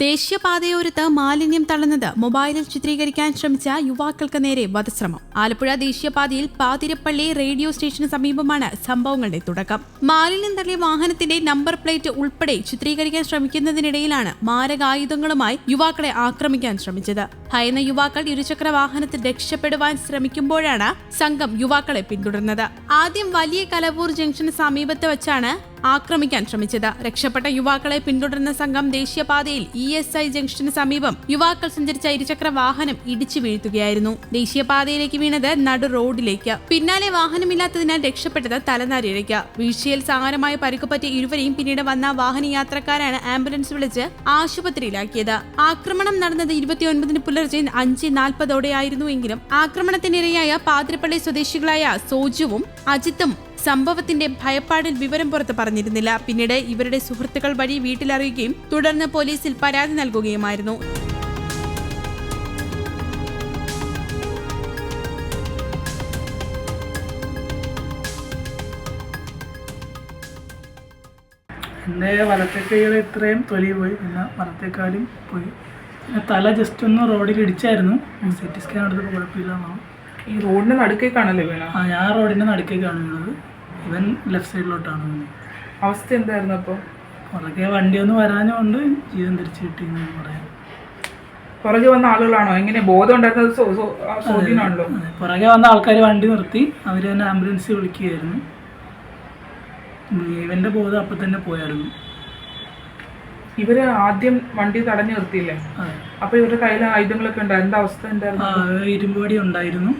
ദേശീയപാതയോരത്ത് മാലിന്യം തള്ളുന്നത് മൊബൈലിൽ ചിത്രീകരിക്കാൻ ശ്രമിച്ച യുവാക്കൾക്ക് നേരെ വധശ്രമം. ആലപ്പുഴ ദേശീയപാതയിൽ പാതിരപ്പള്ളി റേഡിയോ സ്റ്റേഷന് സമീപമാണ് സംഭവങ്ങളുടെ തുടക്കം. മാലിന്യം തള്ളിയ വാഹനത്തിന്റെ നമ്പർ പ്ലേറ്റ് ഉൾപ്പെടെ ചിത്രീകരിക്കാൻ ശ്രമിക്കുന്നതിനിടയിലാണ് മാരകായുധങ്ങളുമായി യുവാക്കളെ ആക്രമിക്കാൻ ശ്രമിച്ചത്. ഭയന്ന യുവാക്കൾ ഇരുചക്ര വാഹനത്തിൽ രക്ഷപ്പെടുവാൻ ശ്രമിക്കുമ്പോഴാണ് സംഘം യുവാക്കളെ പിന്തുടർന്നത്. ആദ്യം വലിയ കലവൂർ ജംഗ്ഷന് സമീപത്ത് വെച്ചാണ് ആക്രമിക്കാൻ ശ്രമിച്ചത്. രക്ഷപ്പെട്ട യുവാക്കളെ പിന്തുടർന്ന സംഘം ദേശീയപാതയിൽ ഇ എസ് ഐ ജംഗ്ഷന് സമീപം യുവാക്കൾ സഞ്ചരിച്ച ഇരുചക്ര വാഹനം ഇടിച്ചു വീഴ്ത്തുകയായിരുന്നു. ദേശീയപാതയിലേക്ക് വീണത് നടു റോഡിലേക്ക്. പിന്നാലെ വാഹനമില്ലാത്തതിനാൽ രക്ഷപ്പെട്ടത് തലനാരിഴയ്ക്ക്. വീഴ്ചയിൽ സാരമായ പരിക്കുപറ്റിയ ഇരുവരെയും പിന്നീട് വന്ന വാഹന യാത്രക്കാരാണ് ആംബുലൻസ് വിളിച്ച് ആശുപത്രിയിലാക്കിയത്. ആക്രമണം നടന്നത് ഇരുപത്തിയൊൻപതിന് പുലർച്ചെ അഞ്ച് നാൽപ്പതോടെയായിരുന്നുവെങ്കിലും ആക്രമണത്തിനിരയായ പാതിരപ്പള്ളി സ്വദേശികളായ സോജുവും അജിത്തും സംഭവത്തിന്റെ ഭയപ്പാടിൽ വിവരം പുറത്ത് പറഞ്ഞിരുന്നില്ല. പിന്നീട് ഇവരുടെ സുഹൃത്തുക്കൾ വഴി വീട്ടിലറിയുകയും തുടർന്ന് പോലീസിൽ പരാതി നൽകുകയുമായിരുന്നു. എന്റെ വലത്തെ കൈയുടെ ഇത്രയും തൊലി പോയി. പിന്നെ വലത്തേക്കാലും പോയി. പിന്നെ തല ജസ്റ്റ് ഒന്ന് റോഡിൽ ഇടിച്ചായിരുന്നു. സി ടി സ്കാൻ എടുത്തപ്പോൾ കുഴപ്പമില്ല എന്നാണ് ഈ റോഡിന്റെ നടുക്കേക്കാണല്ലേ വീണ ആ ഞാൻ റോഡിന്റെ നടുക്കേക്കാണ് വീണത്. ഇവൻ ലെഫ്റ്റ് സൈഡിലോട്ടാണ് അവസ്ഥ എന്തായിരുന്നു അപ്പോൾ പുറകെ വണ്ടി ഒന്ന് വരാഞ്ഞുകൊണ്ട് ജീവൻ തിരിച്ചു കിട്ടിയെന്ന് പറയാം. പുറകെ വന്ന ആളുകളാണോ? എങ്ങനെ ബോധം ഉണ്ടായിരുന്നത്? പുറകെ വന്ന ആൾക്കാർ വണ്ടി നിർത്തി അവർ തന്നെ ആംബുലൻസ് വിളിക്കുകയായിരുന്നു. ഇവന്റെ ബോധം അപ്പം തന്നെ പോയായിരുന്നു. ഇവർ ആദ്യം വണ്ടി തടഞ്ഞു നിർത്തിയില്ലേ? അപ്പൊ ഇവരുടെ കയ്യിൽ ആയുധങ്ങളൊക്കെ ഉണ്ടായിരുന്നു അവസ്ഥ എന്തായിരുന്നു? ഇരുമ്പടി ഉണ്ടായിരുന്നു.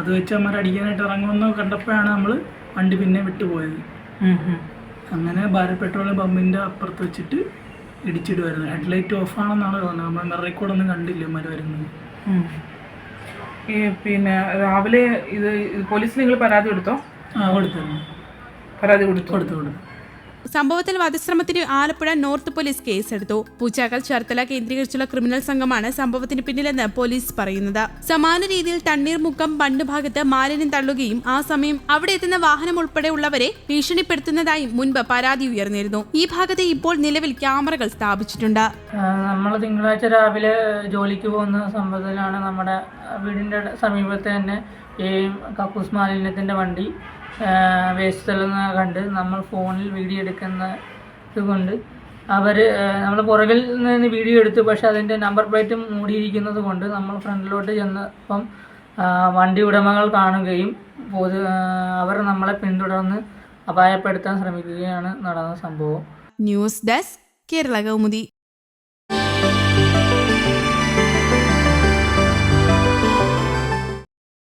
അത് വെച്ച് അമ്മ അടിക്കാനായിട്ട് ഇറങ്ങുമെന്ന് കണ്ടപ്പോഴാണ് നമ്മൾ വണ്ടി പിന്നെ വിട്ടുപോയത്. അങ്ങനെ ഭാരത് പെട്രോളിയം പമ്പിന്റെ അപ്പുറത്ത് വെച്ചിട്ട് ഇടിച്ചിടുമായിരുന്നു ഹെഡ്ലൈറ്റ് ഓഫ് ആണെന്നാണ് തോന്നുന്നത്. നമ്മൾ ഒന്നും കണ്ടില്ല മര വരുന്നത്. ഈ പിന്നെ രാവിലെ ഇത് പോലീസ് പോലീസിൽ നിങ്ങൾ പരാതി കൊടുത്തോ? ആ കൊടുത്തു പരാതി കൊടുത്തു? കൊടുത്തു കൊടുത്തു. സംഭവത്തിൽ വധശ്രമത്തിന് ആലപ്പുഴ നോർത്ത് പോലീസ് കേസെടുത്തു. പൂച്ചാക്കൽ ചേർത്തല കേന്ദ്രീകരിച്ചുള്ള ക്രിമിനൽ സംഘമാണ് സംഭവത്തിന് പിന്നിലെന്ന് പോലീസ് പറയുന്നത്. സമാന രീതിയിൽ തണ്ണീർമുക്കം ബണ്ട് ഭാഗത്ത് മാലിന്യം തള്ളുകയും ആ സമയം അവിടെ എത്തുന്ന വാഹനം ഉൾപ്പെടെയുള്ളവരെ ഭീഷണിപ്പെടുത്തുന്നതായും മുൻപ് പരാതി ഉയർന്നിരുന്നു. ഈ ഭാഗത്ത് ഇപ്പോൾ നിലവിൽ ക്യാമറകൾ സ്ഥാപിച്ചിട്ടുണ്ട്. നമ്മൾ തിങ്കളാഴ്ച രാവിലെ ജോലിക്ക് പോകുന്ന സംഭവത്തിലാണ് നമ്മുടെ വീടിന്റെ സമീപത്ത് തന്നെ ഈ കക്കൂസ് മാലിന്യത്തിന്റെ വണ്ടി വേസ്റ്റ് സ്ഥലം കണ്ട് നമ്മൾ ഫോണിൽ വീഡിയോ എടുക്കുന്നത് കൊണ്ട് അവർ നമ്മൾ പുറകിൽ നിന്ന് വീഡിയോ എടുത്തു പക്ഷേ അതിന്റെ നമ്പർ പ്ലേറ്റ് മൂടിയിരിക്കുന്നത് കൊണ്ട് നമ്മൾ ഫ്രണ്ടിലോട്ട് ചെന്നപ്പം വണ്ടി ഉടമകൾ കാണുകയും പൊതു അവർ നമ്മളെ പിന്തുടർന്ന് അപായപ്പെടുത്താൻ ശ്രമിക്കുകയാണ് നടന്ന സംഭവം. News desk Kerala Kaumudi.